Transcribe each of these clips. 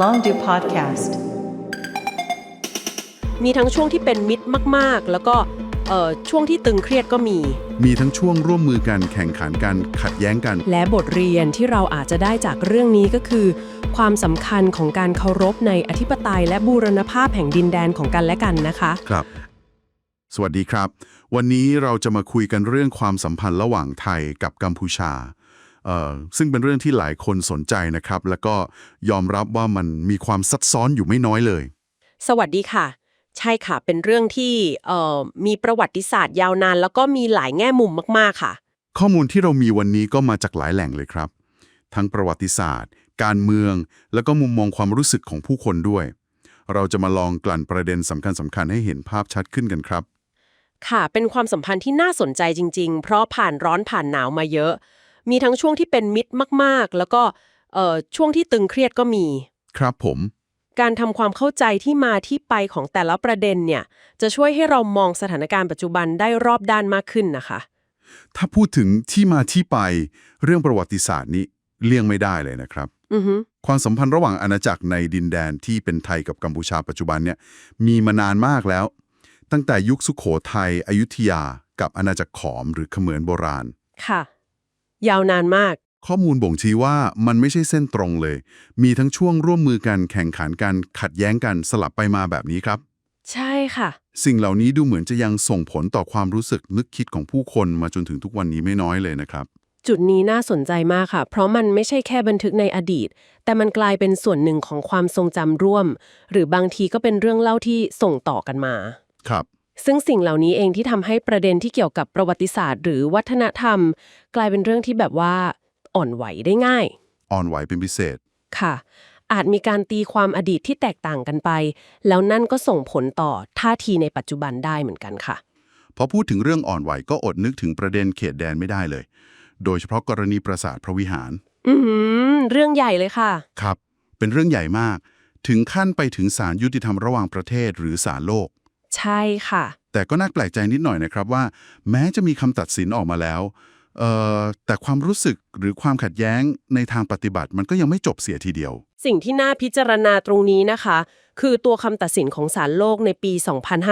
Long Do Podcast มีทั้งช่วงที่เป็นมิตรมาก ๆ แล้วก็เอ่อช่วงที่ตึงเครียดก็มี มีทั้งช่วงร่วมมือกันแข่งขันกันขัดแย้งกัน และบทเรียนที่เราอาจจะได้จากเรื่องนี้ก็คือ ความสำคัญของการเคารพในอธิปไตย และบูรณภาพแห่งดินแดนของกันและกันนะคะ ครับ สวัสดีครับ วันนี้เราจะมาคุยกันเรื่องความสัมพันธ์ระหว่างไทยกับกัมพูชาเอ่อ ซึ่งเป็นเรื่องที่หลายคนสนใจนะครับ แล้วก็ยอมรับว่ามันมีความซับซ้อนอยู่ไม่น้อยเลย สวัสดีค่ะ ใช่ค่ะ เป็นเรื่องที่เอ่อมีประวัติศาสตร์ยาวนาน แล้วก็มีหลายแง่มุมมาก ๆ ค่ะ ข้อมูลที่เรามีวันนี้ก็มาจากหลายแหล่งเลยครับ ทั้งประวัติศาสตร์ การเมือง แล้วก็มุมมองความรู้สึกของผู้คนด้วย เราจะมาลองกลั่นประเด็นสำคัญสำคัญๆให้เห็นภาพชัดขึ้นกันครับ ค่ะ เป็นความสัมพันธ์ที่น่าสนใจจริง ๆ เพราะผ่านร้อนผ่านหนาวมาเยอะ มีทั้งช่วงที่เป็นมิตรมาก ๆ แล้วก็เอ่อช่วงที่ตึงเครียดก็มี ครับผม การทำความเข้าใจที่มาที่ไปของแต่ละประเด็นเนี่ย จะช่วยให้เรามองสถานการณ์ปัจจุบันได้รอบด้านมากขึ้นนะคะ ถ้าพูดถึงที่มาที่ไปเรื่องประวัติศาสตร์นี้เลี่ยงไม่ได้เลยนะครับอือฮึความสัมพันธ์ระหว่างอาณาจักรในดินแดนที่เป็นไทยกับกัมพูชาปัจจุบันเนี่ยมีมานานมากแล้ว ตั้งแต่ยุคสุขโขทัยอยุธยา กับอาณาจักรขอมหรือเขมรโบราณ ค่ะ ยาวนานมาก ข้อมูลบ่งชี้ว่ามันไม่ใช่เส้นตรงเลย มีทั้งช่วงร่วมมือกันแข่งขันกันขัดแย้งกันสลับไปมาแบบนี้ครับ ใช่ค่ะ สิ่งเหล่านี้ดูเหมือนจะยังส่งผลต่อความรู้สึกนึกคิดของผู้คนมาจนถึงทุกวันนี้ไม่น้อยเลยนะครับ จุดนี้น่าสนใจมากค่ะ เพราะมันไม่ใช่แค่บันทึกในอดีต แต่มันกลายเป็นส่วนหนึ่งของความทรงจำร่วม หรือบางทีก็เป็นเรื่องเล่าที่ส่งต่อกันมา ครับ ซึ่งสิ่งเหล่านี้เองที่ทำให้ประเด็นที่เกี่ยวกับประวัติศาสตร์ หรือวัฒนธรรม กลายเป็นเรื่องที่แบบว่า อ่อนไหวได้ง่าย อ่อนไหวเป็นพิเศษค่ะ อาจมีการตีความอดีตที่แตกต่างกันไป แล้วนั่นก็ส่งผลต่อท่าทีในปัจจุบันได้เหมือนกันค่ะ พอพูดถึงเรื่องอ่อนไหวก็อดนึกถึงประเด็นเขตแดนไม่ได้เลย โดยเฉพาะกรณีปราสาทพระวิหาร อืมเรื่องใหญ่เลยค่ะ ครับ เป็นเรื่องใหญ่มาก ถึงขั้นไปถึงศาลยุติธรรมระหว่างประเทศหรือศาลโลก ใช่ค่ะ แต่ก็น่าแปลกใจนิดหน่อยนะครับว่า แม้จะมีคำตัดสินออกมาแล้วเอ่อแต่ความรู้สึกหรือความขัดแย้งในทางปฏิบัติมันก็ยังไม่จบเสียทีเดียว สิ่งที่น่าพิจารณาตรงนี้นะคะ คือตัวคำตัดสินของศาลโลกในปี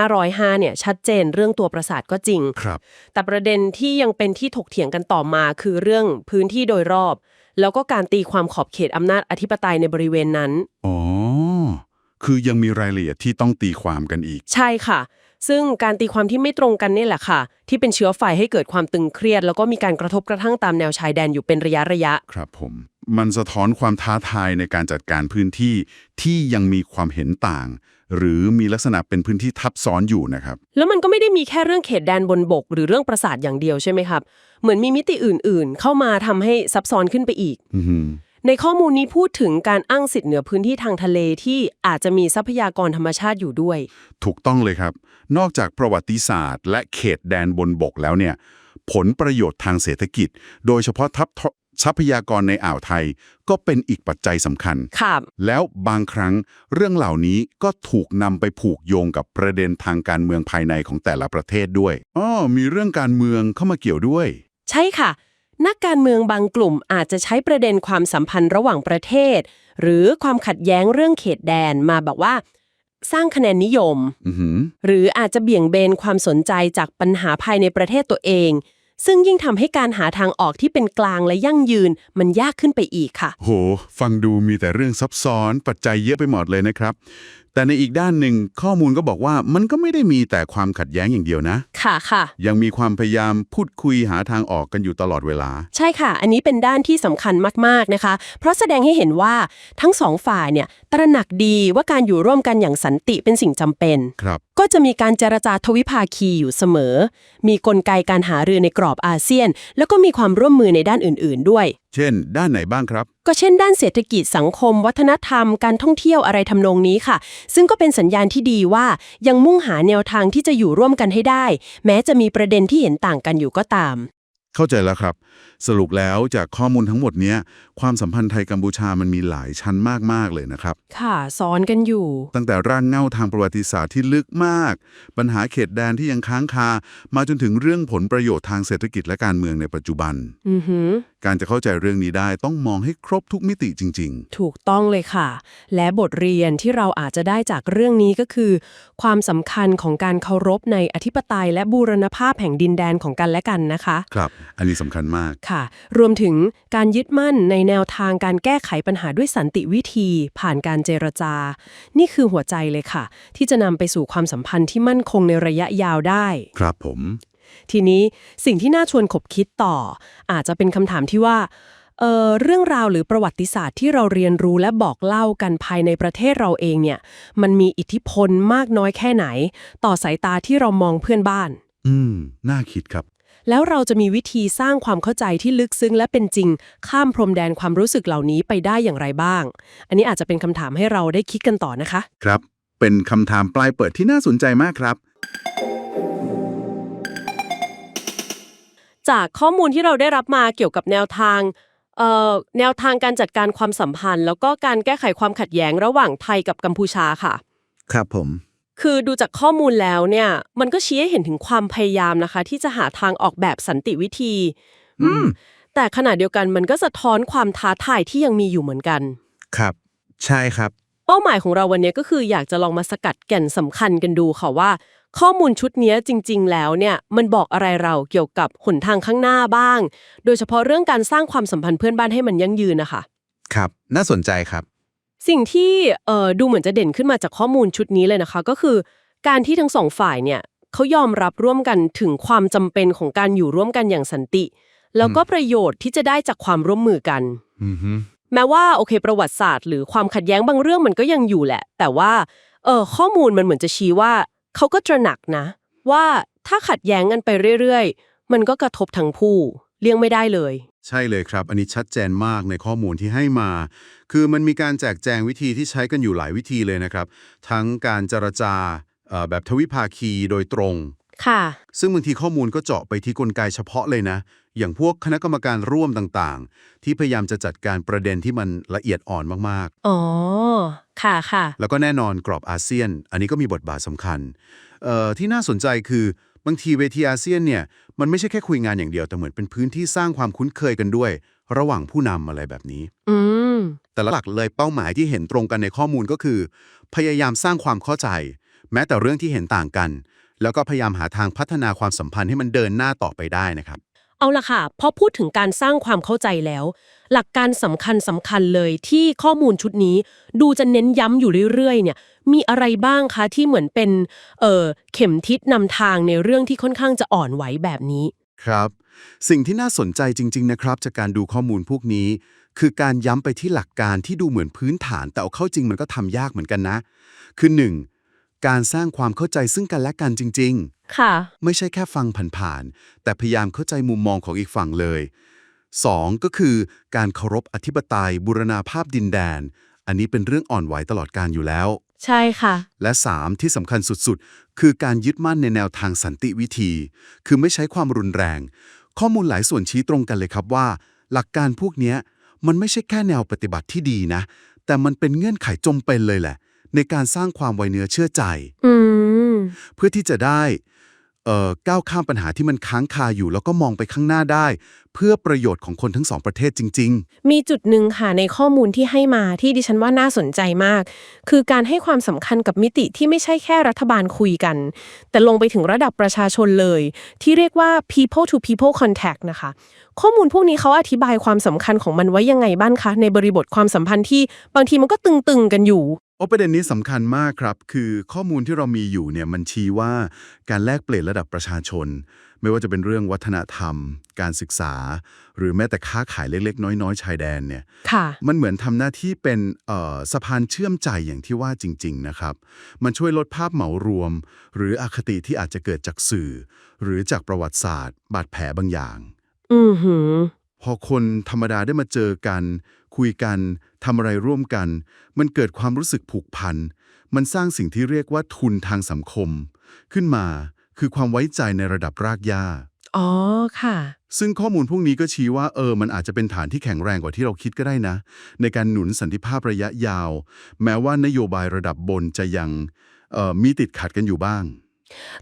2505 เนี่ยชัดเจนเรื่องตัวประสาทก็จริง ครับ แต่ประเด็นที่ยังเป็นที่ถกเถียงกันต่อมาคือเรื่องพื้นที่โดยรอบ แล้วก็การตีความขอบเขตอำนาจอธิปไตยในบริเวณนั้น อ๋อ คือยังมีรายละเอียดที่ต้องตีความกันอีก ใช่ค่ะ ซึ่งการตีความที่ไม่ตรงกันนี่แหละค่ะ ที่เป็นเชื้อไฟให้เกิดความตึงเครียด แล้วก็มีการกระทบกระทั่งตามแนวชายแดนอยู่เป็นระยะระยะ ครับผม มันสะท้อนความท้าทายในการจัดการพื้นที่ที่ยังมีความเห็นต่าง หรือมีลักษณะเป็นพื้นที่ทับซ้อนอยู่นะครับ แล้วมันก็ไม่ได้มีแค่เรื่องเขตแดนบนบก หรือเรื่องประสาทอย่างเดียวใช่ไหมครับ เหมือนมีมิติอื่นๆ เข้ามาทำให้ซับซ้อนขึ้นไปอีก อือหือ ในข้อมูลนี้พูดถึงการอ้างสิทธิ์เหนือพื้นที่ทางทะเลที่อาจจะมีทรัพยากรธรรมชาติอยู่ด้วย ถูกต้องเลยครับ นอกจากประวัติศาสตร์ และเขตแดนบนบกแล้วเนี่ย ผลประโยชน์ทางเศรษฐกิจ โดยเฉพาะทัพทรัพยากรในอ่าวไทย ก็เป็นอีกปัจจัยสำคัญ ครับ แล้วบางครั้งเรื่องเหล่านี้ก็ถูกนำไปผูกโยงกับประเด็นทางการเมืองภายในของแต่ละประเทศด้วยอ้อมีเรื่องการเมืองเข้ามาเกี่ยวด้วย ใช่ค่ะ นักการเมืองบางกลุ่มอาจจะใช้ประเด็นความสัมพันธ์ระหว่างประเทศ หรือความขัดแย้งเรื่องเขตแดนมาแบบว่า สร้างคะแนนนิยมอือหือหรืออาจจะเบี่ยงเบนความสนใจจากปัญหาภายในประเทศตัวเอง ซึ่งยิ่งทำให้การหาทางออกที่เป็นกลางและยั่งยืนมันยากขึ้นไปอีกค่ะ โห ฟังดูมีแต่เรื่องซับซ้อนปัจจัยเยอะไปหมดเลยนะครับ แต่ในอีกด้านหนึ่งข้อมูลก็บอกว่ามันก็ไม่ได้มีแต่ความขัดแย้งอย่างเดียวนะ ค่ะค่ะ ยังมีความพยายามพูดคุยหาทางออกกันอยู่ตลอดเวลา ใช่ค่ะ อันนี้เป็นด้านที่สำคัญมากๆนะคะ เพราะแสดงให้เห็นว่าทั้งสองฝ่ายเนี่ยตระหนักดีว่าการอยู่ร่วมกันอย่างสันติเป็นสิ่งจำเป็น ครับ ก็จะมีการเจรจาทวิภาคีอยู่เสมอ มีกลไกการหารือในกรอบอาเซียน แล้วก็มีความร่วมมือในด้านอื่น ๆ ด้วย เช่น ด้านไหนบ้างครับ ก็เช่นด้านเศรษฐกิจสังคม วัฒนธรรม การท่องเที่ยวอะไรทำนองนี้ค่ะ ซึ่งก็เป็นสัญญาณที่ดีว่ายังมุ่งหาแนวทางที่จะอยู่ร่วมกันให้ได้ แม้จะมีประเด็นที่เห็นต่างกันอยู่ก็ตาม เข้าใจแล้วครับ สรุปแล้วจากข้อมูลทั้งหมดเนี้ยความสัมพันธ์ไทยกัมพูชามันมีหลายชั้นมากๆเลยนะครับ ค่ะซ้อนกันอยู่ ตั้งแต่ร่างเง่าทางประวัติศาสตร์ที่ลึกมาก ปัญหาเขตแดนที่ยังค้างคา มาจนถึงเรื่องผลประโยชน์ทางเศรษฐกิจและการเมืองในปัจจุบัน อือหือ การจะเข้าใจเรื่องนี้ได้ต้องมองให้ครบทุกมิติจริงถูกต้องเลยค่ะ และบทเรียนที่เราอาจจะได้จากเรื่องนี้ก็คือ ความสำคัญของการเคารพในอธิปไตยและบูรณภาพแห่งดินแดนของกันและกันนะคะๆครับ อันนี้สำคัญมาก ค่ะ รวมถึงการยึดมั่นในแนวทางการแก้ไขปัญหาด้วยสันติวิธี ผ่านการเจรจา นี่คือหัวใจเลยค่ะ ที่จะนำไปสู่ความสัมพันธ์ที่มั่นคงในระยะยาวได้ ครับผม ทีนี้สิ่งที่น่าชวนขบคิดต่อ อาจจะเป็นคำถามที่ว่าเอ่อเรื่องราวหรือประวัติศาสตร์ที่เราเรียนรู้และบอกเล่ากันภายในประเทศเราเองเนี่ย มันมีอิทธิพลมากน้อยแค่ไหน ต่อสายตาที่เรามองเพื่อนบ้าน อืม น่าคิดครับ แล้วเราจะมีวิธีสร้างความเข้าใจที่ลึกซึ้งและเป็นจริง ข้ามพรมแดนความรู้สึกเหล่านี้ไปได้อย่างไรบ้าง อันนี้อาจจะเป็นคำถามให้เราได้คิดกันต่อนะคะ ครับ เป็นคำถามปลายเปิดที่น่าสนใจมากครับ จากข้อมูลที่เราได้รับมาเกี่ยวกับแนวทางเอ่อแนวทางการจัดการความสัมพันธ์ แล้วก็การแก้ไขความขัดแย้งระหว่างไทยกับกัมพูชาค่ะ ครับผม คือดูจากข้อมูลแล้วเนี่ย มันก็ชี้ให้เห็นถึงความพยายามนะคะ ที่จะหาทางออกแบบสันติวิธี อืม แต่ขณะเดียวกันมันก็สะท้อนความท้าทายที่ยังมีอยู่เหมือนกัน ครับ ใช่ครับ เป้าหมายของเราวันนี้ก็คืออยากจะลองมาสกัดแก่นสำคัญกันดูค่ะว่า ข้อมูลชุดนี้จริง ๆ แล้วเนี่ยมันบอกอะไรเราเกี่ยวกับหนทางข้างหน้าบ้าง โดยเฉพาะเรื่องการสร้างความสัมพันธ์เพื่อนบ้านให้มันยั่งยืนนะคะ ครับ น่าสนใจครับ สิ่งที่เอ่อดูเหมือนจะเด่นขึ้นมาจากข้อมูลชุดนี้เลยนะคะ ก็คือ การที่ทั้งสองฝ่ายเนี่ยเขายอมรับร่วมกันถึงความจำเป็นของการอยู่ร่วมกันอย่างสันติ แล้วก็ประโยชน์ที่จะได้จากความร่วมมือกันอือฮึแม้ว่าโอเค ประวัติศาสตร์ หรือความขัดแย้งบางเรื่องมันก็ยังอยู่แหละ แต่ว่าเออข้อมูลมันเหมือนจะชี้ว่า เขาก็ตระหนักนะ ว่าถ้าขัดแย้งกันไปเรื่อยๆ มันก็กระทบทั้งผู้เลี่ยงไม่ได้เลย ใช่เลยครับ อันนี้ชัดเจนมากในข้อมูลที่ให้มา คือมันมีการแจกแจงวิธีที่ใช้กันอยู่หลายวิธีเลยนะครับ ทั้งการเจรจาแบบทวิภาคีโดยตรง ค่ะ ซึ่งบางทีข้อมูลก็เจาะไปที่กลไกเฉพาะเลยนะ อย่างพวกคณะกรรมการร่วมต่างๆ ที่พยายามจะจัดการประเด็นที่มันละเอียดอ่อนมากอ๋อ ค่ะค่ะ ๆ แล้วก็แน่นอนกรอบอาเซียน อันนี้ก็มีบทบาทสำคัญเอ่อที่น่าสนใจคือบางทีเวทีอาเซียนเนี่ยมันไม่ใช่แค่คุยงานอย่างเดียวแต่เหมือนเป็นพื้นที่สร้างความคุ้นเคยกันด้วย ระหว่างผู้นำอะไรแบบนี้ อืม แต่หลักเลยเป้าหมายที่เห็นตรงกันในข้อมูลก็คือ พยายามสร้างความเข้าใจ แม้แต่เรื่องที่เห็นต่างกัน แล้วก็พยายามหาทางพัฒนาความสัมพันธ์ให้มันเดินหน้าต่อไปได้นะครับ เอาละค่ะพอพูดถึงการสร้างความเข้าใจแล้ว หลักการสำคัญสำคัญเลยที่ข้อมูลชุดนี้ ดูจะเน้นย้ำอยู่เรื่อยๆ เนี่ย มีอะไรบ้างคะที่เหมือนเป็นเอ่อเข็มทิศนำทางในเรื่องที่ค่อนข้างจะอ่อนไหวแบบนี้ ครับ สิ่งที่น่าสนใจจริง ๆ นะครับ จากการดูข้อมูลพวกนี้ คือการย้ำไปที่หลักการที่ดูเหมือนพื้นฐาน แต่เอาเข้าจริงมันก็ทำยากเหมือนกันนะ คือ 1. การสร้างความเข้าใจซึ่งกันและกันจริงๆค่ะไม่ใช่แค่ฟังผ่านๆ แต่พยายามเข้าใจมุมมองของอีกฝั่งเลย 2. ก็คือการเคารพอธิปไตยบูรณาภาพดินแดน อันนี้เป็นเรื่องอ่อนไหวตลอดการอยู่แล้ว ใช่ค่ะ และ 3. ที่สำคัญสุดๆ คือการยึดมั่นในแนวทางสันติวิธี คือไม่ใช้ความรุนแรง ข้อมูลหลายส่วนชี้ตรงกันเลยครับว่า หลักการพวกเนี้ยมันไม่ใช่แค่แนวปฏิบัติที่ดีนะ แต่มันเป็นเงื่อนไขจมเป็นเลยแหละ ในการสร้างความไว้เนื้อเชื่อใจ อืม เพื่อที่จะได้เอ่อก้าวข้ามปัญหาที่มันค้างคาอยู่ แล้วก็มองไปข้างหน้าได้ เพื่อประโยชน์ของคนทั้งสองประเทศจริง มีจุดหนึ่งค่ะในข้อมูลที่ให้มาที่ดิฉันว่าน่าสนใจมาก คือการให้ความสำคัญกับมิติที่ไม่ใช่แค่รัฐบาลคุยกัน แต่ลงไปถึงระดับประชาชนเลย ที่เรียกว่า people to people contact นะคะข้อมูลพวกนี้เขาอธิบายความสำคัญของมันไว้ยังไงบ้างคะ ในบริบทความสัมพันธ์ที่บางทีมันก็ตึงๆกันอยู่ๆโอ้ประเด็นนี้สำคัญมากครับ คือข้อมูลที่เรามีอยู่เนี่ยมันชี้ว่าการแลกเปลี่ยนระดับประชาชน ไม่ว่าจะเป็นเรื่องวัฒนธรรม การศึกษา หรือแม้แต่ค้าขายเล็กๆ น้อยๆ ชายแดนเนี่ยค่ะมันเหมือนทำหน้าที่เป็นเอ่อสะพานเชื่อมใจอย่างที่ว่าจริง ๆ นะครับ มันช่วยลดภาพเหมารวม หรืออคติที่อาจจะเกิดจากสื่อ หรือจากประวัติศาสตร์ บาดแผลบางอย่าง อือหือ พอคนธรรมดาได้มาเจอกัน คุยกันทำอะไรร่วมกัน มันเกิดความรู้สึกผูกพัน มันสร้างสิ่งที่เรียกว่าทุนทางสังคม ขึ้นมาคือความไว้ใจในระดับรากหญ้า อ๋อค่ะ ซึ่งข้อมูลพวกนี้ก็ชี้ว่าเออ มันอาจจะเป็นฐานที่แข็งแรงกว่าที่เราคิดก็ได้นะ ในการหนุนสันติภาพระยะยาว แม้ว่านโยบายระดับบนจะยังเอ่อมีติดขัดกันอยู่บ้าง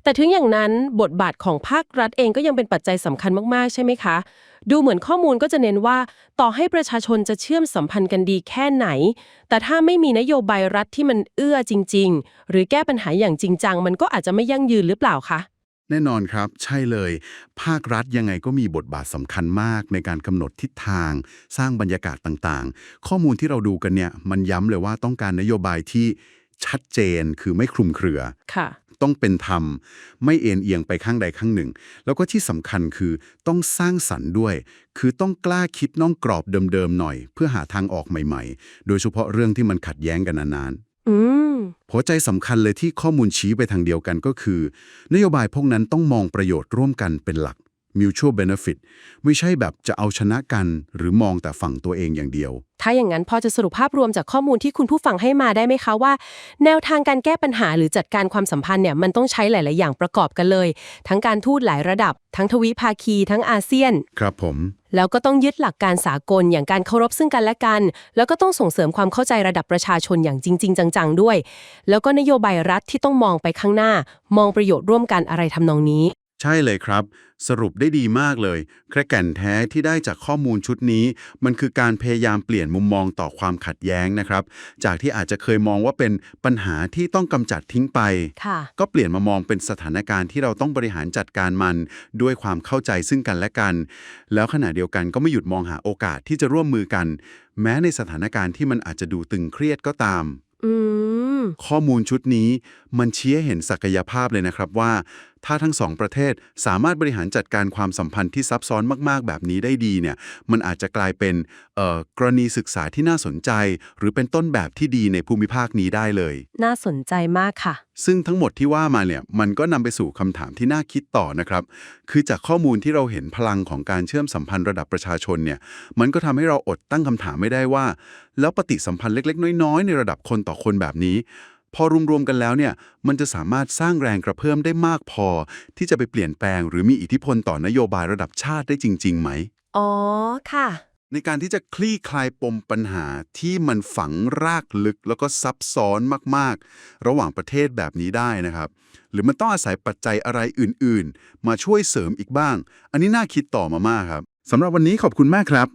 แต่ถึงอย่างนั้นบทบาทของภาครัฐเองก็ยังเป็นปัจจัยสำคัญมากๆ ใช่ไหมคะ ดูเหมือนข้อมูลก็จะเน้นว่า ต่อให้ประชาชนจะเชื่อมสัมพันธ์กันดีแค่ไหน แต่ถ้าไม่มีนโยบายรัฐที่มันเอื้อจริง ๆ หรือแก้ปัญหาอย่างจริงจังมันก็อาจจะไม่ยั่งยืนหรือเปล่าคะแน่นอนครับ ใช่เลย ภาครัฐยังไงก็มีบทบาทสำคัญมากในการกำหนดทิศทาง สร้างบรรยากาศต่างๆ ข้อมูลที่เราดูกันเนี่ยมันย้ำเลยว่าต้องการนโยบายที่ชัดเจนคือไม่คลุมเครือค่ะ ต้องเป็นธรรม ไม่เอ็นเอียงไปข้างใดข้างหนึ่ง แล้วก็ที่สำคัญคือต้องสร้างสรรค์ด้วย คือต้องกล้าคิดนอกกรอบเดิมๆหน่อย เพื่อหาทางออกใหม่ๆ โดยเฉพาะเรื่องที่มันขัดแย้งกันนานๆอืมหัวใจสำคัญเลยที่ข้อมูลชี้ไปทางเดียวกันก็คือ นโยบายพวกนั้นต้องมองประโยชน์ร่วมกันเป็นหลัก mutual benefit ไม่ใช่แบบจะเอาชนะกัน หรือมองแต่ฝั่งตัวเองอย่างเดียว ถ้าอย่างนั้นพอจะสรุปภาพรวมจากข้อมูลที่คุณผู้ฟังให้มาได้ไหมคะว่า แนวทางการแก้ปัญหาหรือจัดการความสัมพันธ์เนี่ยมันต้องใช้หลาย ๆ อย่างประกอบกันเลย ทั้งการทูตหลายระดับ ทั้งทวิภาคี ทั้งอาเซียน ครับผม แล้วก็ต้องยึดหลักการสากลอย่างการเคารพซึ่งกันและกัน แล้วก็ต้องส่งเสริมความเข้าใจระดับประชาชนอย่างจริง ๆ จัง ๆ ด้วย แล้วก็นโยบายรัฐที่ต้องมองไปข้างหน้า มองประโยชน์ร่วมกันอะไรทำนองนี้ ใช่เลยครับ สรุปได้ดีมากเลยแค่แก่นแท้ที่ได้จากข้อมูลชุดนี้ มันคือการพยายามเปลี่ยนมุมมองต่อความขัดแย้งนะครับ จากที่อาจจะเคยมองว่าเป็นปัญหาที่ต้องกำจัดทิ้งไปค่ะก็เปลี่ยนมามองเป็นสถานการณ์ที่เราต้องบริหารจัดการมัน ด้วยความเข้าใจซึ่งกันและกัน แล้วขณะเดียวกันก็ไม่หยุดมองหาโอกาสที่จะร่วมมือกัน แม้ในสถานการณ์ที่มันอาจจะดูตึงเครียดก็ตามอืมข้อมูลชุดนี้มันชี้ให้เห็นศักยภาพเลยนะครับว่า ถ้าทั้งสองประเทศสามารถบริหารจัดการความสัมพันธ์ที่ซับซ้อนมากๆ แบบนี้ได้ดีเนี่ยมันอาจจะกลายเป็นเอ่อกรณีศึกษาที่น่าสนใจ หรือเป็นต้นแบบที่ดีในภูมิภาคนี้ได้เลย น่าสนใจมากค่ะ ซึ่งทั้งหมดที่ว่ามาเนี่ยมันก็นำไปสู่คำถามที่น่าคิดต่อนะครับ คือจากข้อมูลที่เราเห็นพลังของการเชื่อมสัมพันธ์ระดับประชาชนเนี่ยมันก็ทำให้เราอดตั้งคำถามไม่ได้ว่า แล้วปฏิสัมพันธ์เล็ก ๆ น้อยๆในระดับคนต่อคนแบบนี้ พอรวมๆกันแล้วเนี่ยมันจะสามารถสร้างแรงกระเพื่อมได้มากพอ ที่จะไปเปลี่ยนแปลง หรือมีอิทธิพลต่อนโยบายระดับชาติได้จริงๆไหม อ๋อ ค่ะ ในการที่จะคลี่คลายปมปัญหาที่มันฝังรากลึกแล้วก็ซับซ้อนมากๆ ระหว่างประเทศแบบนี้ได้นะครับ หรือมันต้องอาศัยปัจจัยอะไรอื่นๆ มาช่วยเสริมอีกบ้าง อันนี้น่าคิดต่อมามากครับสำหรับวันนี้ขอบคุณมากครับ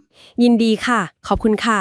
ยินดีค่ะ ขอบคุณค่ะ